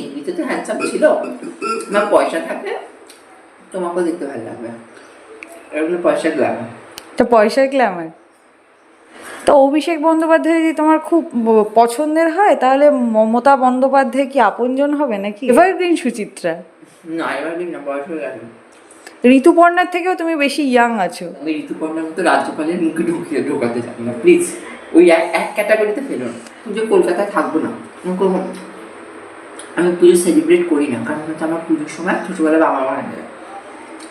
এমনিতে তো হ্যান্ডসাম ছিল। আমার পয়সা থাকলে তোমাকেও দেখতে ভালো লাগবে। এগুলো পয়সা গ্লামার তো পয়সার গ্ল্যামার তো অভিষেক বন্দ্যোপাধ্যায় যদি তোমার খুব পছন্দের হয় তাহলে মমতা বন্দ্যোপাধ্যায় কি আপনজন হবে নাকি? এভারগ্রিন সুচিত্রা। না এবার দিন না বয়স হয়ে গেছে। ঋতুপর্ণার থেকেও তুমি বেশি ইয়াং আছো। আমি ঋতুপর্ণার মতো রাজ্যপালের মুখে ঢুকিয়ে ঢোকাতে জানি না প্লিজ ওই এক ক্যাটাগরিতে ফেলো না। পুজো কলকাতায় থাকব না আমি পুজো সেলিব্রেট করি না কারণ হচ্ছে আমার পুজোর সময় ছোটোবেলায় বাবা মারা যায়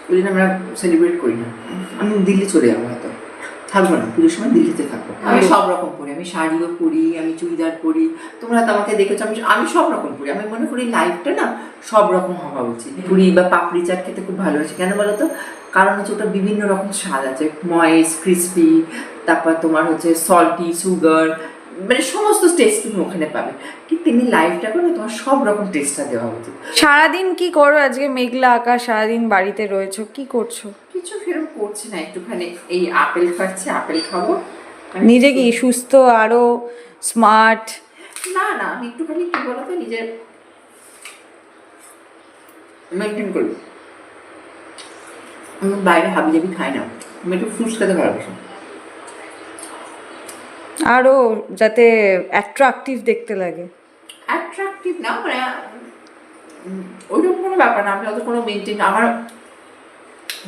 ওই জন্য আমরা সেলিব্রেট করি না। আমি দিল্লি চলে যাব হয়তো। থাকব না পুজোর সময় দিল্লিতে থাকব। আমি সব রকম পরি আমি শাড়িও পরি আমি চুড়িদার পরি। তোমরা তো আমাকে দেখেছ আমি আমি সব রকম পরি। আমি মনে করি লাইফটা না সব রকম হওয়া উচিত। পুরি বা পাপড়ি চাট খেতে খুব ভালো হয়েছে কেন বলো তো কারণ হচ্ছে ওটা বিভিন্ন রকম স্বাদ আছে। ময়েস ক্রিস্পি তারপর তোমার হচ্ছে সল্টি সুগার মানে সমস্ত টেস্ট তুমি ওখানে পাবে। কিন্তু তেমনি লাইফটা করে তোমার সব রকম টেস্টটা দেওয়া উচিত। সারাদিন কি করো আজকে? মেঘলা আকাশ সারাদিন বাড়িতে রয়েছো কি করছ? কিছু সেরকম করছি না একটুখানি এই আপেল খাচ্ছি আপেল খাব। নিজে কি সুস্থ আরও স্মার্ট না না আমি একটুখানি কি বলতো নিজের মেনটেন করি। আমি বাইরে হাবি জাবি খাই না। আমি একটু ফ্রুটস খেতে ভালোবাসি। আরও যাতে অ্যাট্রাকটিভ দেখতে লাগে। অ্যাট্রাকটিভ না মানে ওইরকম কোনো ব্যাপার না আমি অত কোনো মেনটেন আমার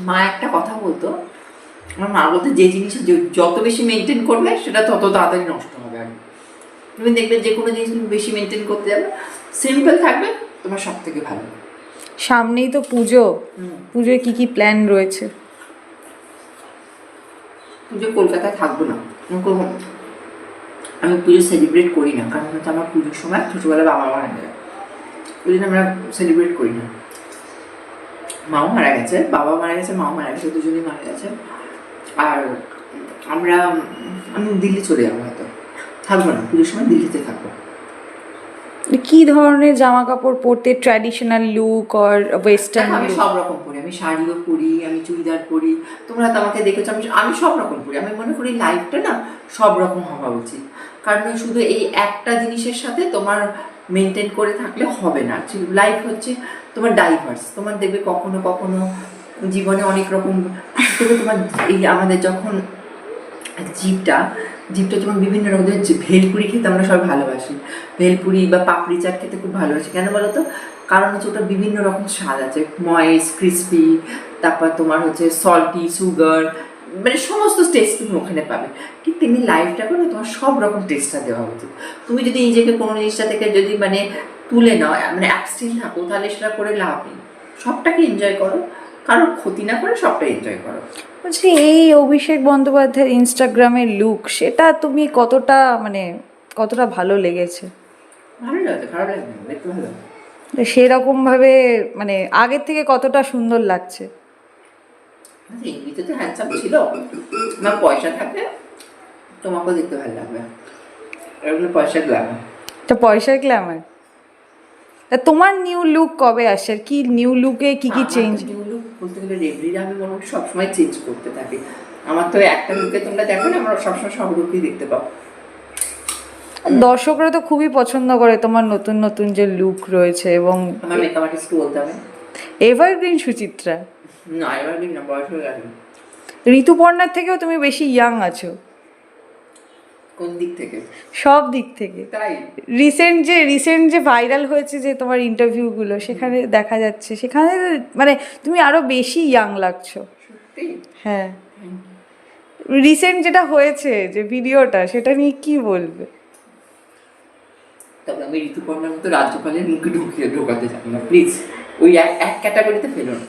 মা একটা কথা বলতো আমার মা বলতো যে জিনিস যত বেশি মেনটেন করবে সেটা তত তাড়াতাড়ি নষ্ট হবে আর তুমি দেখবে যে কোনো জিনিস তুমি বেশি মেনটেন করতে যাবে সিম্পল থাকবে তোমার সব থেকে ভালো। সামনেই তো পুজো। পুজোয় কি কি প্ল্যান রয়েছে? পুজো কলকাতায় থাকব না। আমি পুজো সেলিব্রেট করি না, কারণ হচ্ছে আমার পুজোর সময় ছোটোবেলা বাবা মারা যায়। ওই জন্য আমরা সেলিব্রেট করি না। মাও মারা গেছে বাবা মারা গেছে, মাও মারা গেছে, দুজনেই মারা গেছে। আর আমরা আমি দিল্লি চলে যাব হয়তো। থাকব না, পুজোর সময় দিল্লিতে থাকব। কি ধরনের জামা কাপড় পরতে ট্র্যাডিশনাল লুক অর ওয়েস্টার্ন আমি সব রকম পরি। আমি শাড়িও পরি আমি চুড়িদার পরি। তোমরা তো আমাকে দেখেছ আমি আমি সব রকম পরি। আমি মনে করি লাইফটা না সব রকম হওয়া উচিত। কারণ শুধু এই একটা জিনিসের সাথে তোমার মেনটেন করে থাকলে হবে না। লাইফ হচ্ছে তোমার ডাইভার্স তোমার দেখবে কখনো কখনো জীবনে অনেক রকম তোমার এই আমাদের যখন জীবটা জিপটা যেমন বিভিন্ন রকমের ভেলপুরি খেতে আমরা সবাই ভালোবাসি। ভেলপুরি বা পাপড়ি চাট খেতে খুব ভালোবাসি। কেন বলো তো কারণ হচ্ছে ওটা বিভিন্ন রকম স্বাদ আছে। ময়েস, ক্রিস্পি, তারপর তোমার হচ্ছে সল্টি সুগার মানে সমস্ত টেস্ট তুমি ওখানে পাবে। ঠিক তেমনি লাইফটা করে তোমার সব রকম টেস্টটা দেওয়া উচিত। তুমি যদি নিজেকে কোনো জিনিসটা থেকে যদি মানে তুলে নাও মানে অ্যাবস্টিন থাকো, তাহলে সেটা করে লাভ নেই। সবটাকে এনজয় করো। কারোর ক্ষতি না করে সবটা এনজয় করো। বলছি এই অভিষেক বন্দ্যোপাধ্যায়ের ইনস্টাগ্রামের লুক সেটা তুমি কতটা মানে কতটা ভালো লেগেছে? ভালো লাগে খারাপ লাগে দেখতে ভালো লাগে সেরকম ভাবে মানে আগের থেকে কতটা সুন্দর লাগছে? আচ্ছা, এমনিতে তো হ্যান্ডসাম ছিল। আমার পয়সা থাকলে তোমাকেও দেখতে ভালো লাগবে। এগুলো পয়সা গ্লামার তো পয়সার গ্ল্যামার তা তোমার নিউ লুক কবে আর কি নিউ লুকে কি কি চেঞ্জ যেগুলো বলতে গেলে রেবরিরা আমি মনে হয় সবসময় চেঞ্জ করতে থাকি। আমার তো একটা লুকে তোমরা দেখো না আমরা সবসময় সব লুকই দেখতে পাও দর্শকরা তো খুবই পছন্দ করে তোমার নতুন নতুন যে লুক রয়েছে এবং আমার মেকআপ আর্টিস্টকে বলতে হবে। এভারগ্রিন সুচিত্রা। না এবার দিন না বয়স হয়ে গেছে। ঋতুপর্ণার থেকেও তুমি বেশি ইয়াং আছো। কোন দিক থেকে? সব দিক থেকে। তাই? রিসেন্ট যে রিসেন্ট যে ভাইরাল হয়েছে যে তোমার ইন্টারভিউগুলো সেখানে দেখা যাচ্ছে। সেখানে মানে তুমি আরও বেশি ইয়াং লাগছো। সত্যি? হ্যাঁ। রিসেন্ট যেটা হয়েছে যে ভিডিওটা সেটা নিয়ে কি বলবে? তবে আমি ঋতুপর্ণার মতো রাজ্যপালের মুখে ঢুকিয়ে ঢোকাতে জানি না প্লিজ ওই এক এক ক্যাটাগরিতে ফেলো না।